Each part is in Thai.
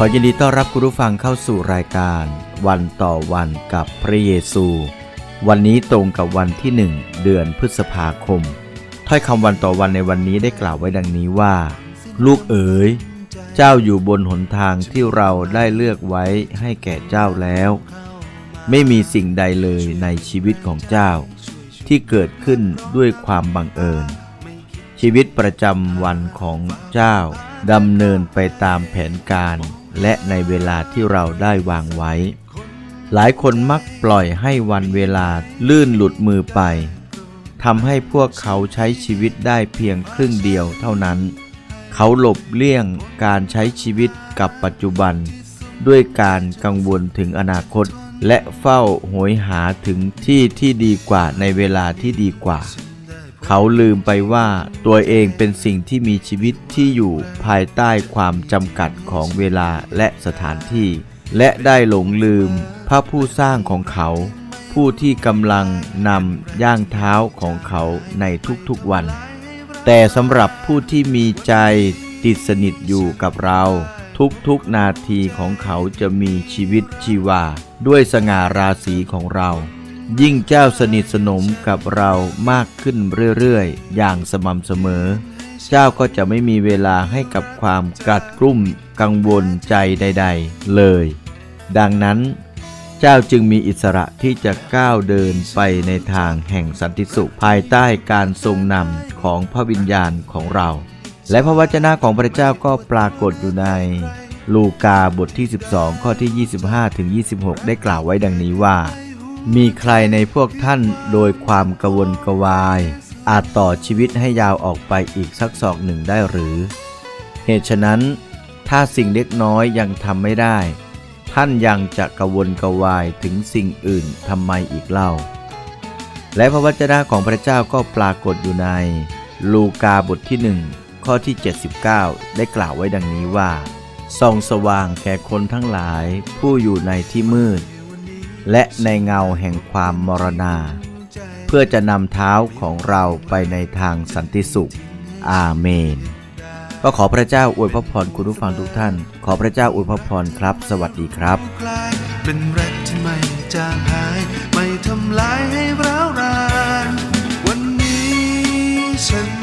ขอยินดีต้อนรับคุณผู้ฟังเข้าสู่รายการ วันต่อวันกับพระเยซู วันนี้ตรงกับวันที่หนึ่งเดือนพฤษภาคม ถ้อยคำวันต่อวันในวันนี้ได้กล่าวไว้ดังนี้ว่า ลูกเอ๋ยเจ้าอยู่บนหนทางที่เราได้เลือกไว้ให้แก่เจ้าแล้ว ไม่มีสิ่งใดเลยในชีวิตของเจ้า ที่เกิดขึ้นด้วยความบังเอิญ ชีวิตประจำวันของเจ้าดำเนินไปตามแผนการ และในเวลาที่เราได้วางไว้ หลายคนมักปล่อยให้วันเวลาลื่นหลุดมือไปทำให้พวกเขาใช้ชีวิตได้เพียงครึ่งเดียวเท่านั้น เขาหลบเลี่ยงการใช้ชีวิตกับปัจจุบัน ด้วยการกังวลถึงอนาคต และเฝ้าโหยหาถึงที่ที่ดีกว่าในเวลาที่ดีกว่า เขาลืมไปว่าตัวเองเป็นสิ่งที่มีชีวิตที่อยู่ภายใต้ความจำกัดของเวลาและสถานที่ และได้หลงลืมพระผู้สร้างของเขา ผู้ที่กำลังนำย่างเท้าของเขาในทุกๆวัน แต่สำหรับผู้ที่มีใจติดสนิทอยู่กับเราทุกๆนาทีของเขาจะมีชีวิตชีวา ด้วยสง่าราศีของเรา ยิ่งเจ้าสนิทสนมกับเรามากขึ้นเรื่อยๆ อย่างสม่ำเสมอ เจ้าก็จะไม่มีเวลาให้กับความกัดกลุ่มกังวลใจใด ๆ เลย ดังนั้น เจ้าจึงมีอิสระที่จะก้าวเดินไปในทางแห่งสันติสุขภายใต้การทรงนำของพระวิญญาณของเรา และพระวจนะของพระเจ้าก็ปรากฏอยู่ในลูกาบทที่ 12 ข้อที่ 25ถึง26 ได้กล่าวไว้ดังนี้ว่า มีใครในพวกท่านโดยความกระวนกระวาย อาจต่อชีวิตให้ยาวออกไปอีกสักศอกหนึ่งได้หรือ เหตุฉะนั้น ถ้าสิ่งเล็กน้อยยังทำไม่ได้ ท่านยังจะกระวนกระวายถึงสิ่งอื่นทำไมอีกเล่า และพระวจนะของพระเจ้าก็ปรากฏอยู่ใน ลูกาบทที่หนึ่งข้อที่ 79 ได้กล่าวไว้ดังนี้ว่าส่องสว่างแก่คนทั้งหลายผู้อยู่ในที่มืด และในเงาแห่งความมรณา เพื่อจะนำเท้าของเราไปในทางสันติสุข อาเมน ก็ขอพระเจ้าอวยพระพรคุณผู้ฟังทุกท่าน ขอพระเจ้าอวยพระพรครับ สวัสดีครับ เป็นรักที่ไม่จางหาย ไม่ทำลายให้ร้าวรานวันนี้ฉัน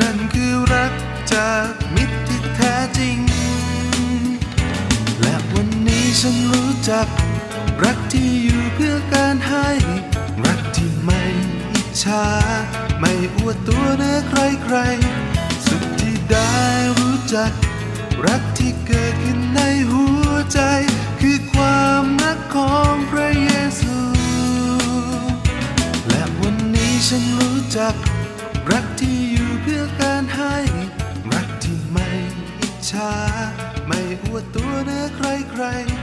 นั่นคือรักจากมิตรที่แท้จริง และวันนี้ฉันรู้จัก รักที่อยู่เพื่อการให้ รักที่ไม่อิจฉาไม่อวดตัวเนื้อใครใครๆสุดที่ได้รู้จัก รักที่เกิดขึ้นในหัวใจ คือความรักของพระเยซู และวันนี้ฉันรู้จัก รักที่อยู่ เพื่อการให้ รักที่ไม่อิจฉาไม่อวดตัวเหนือใครๆ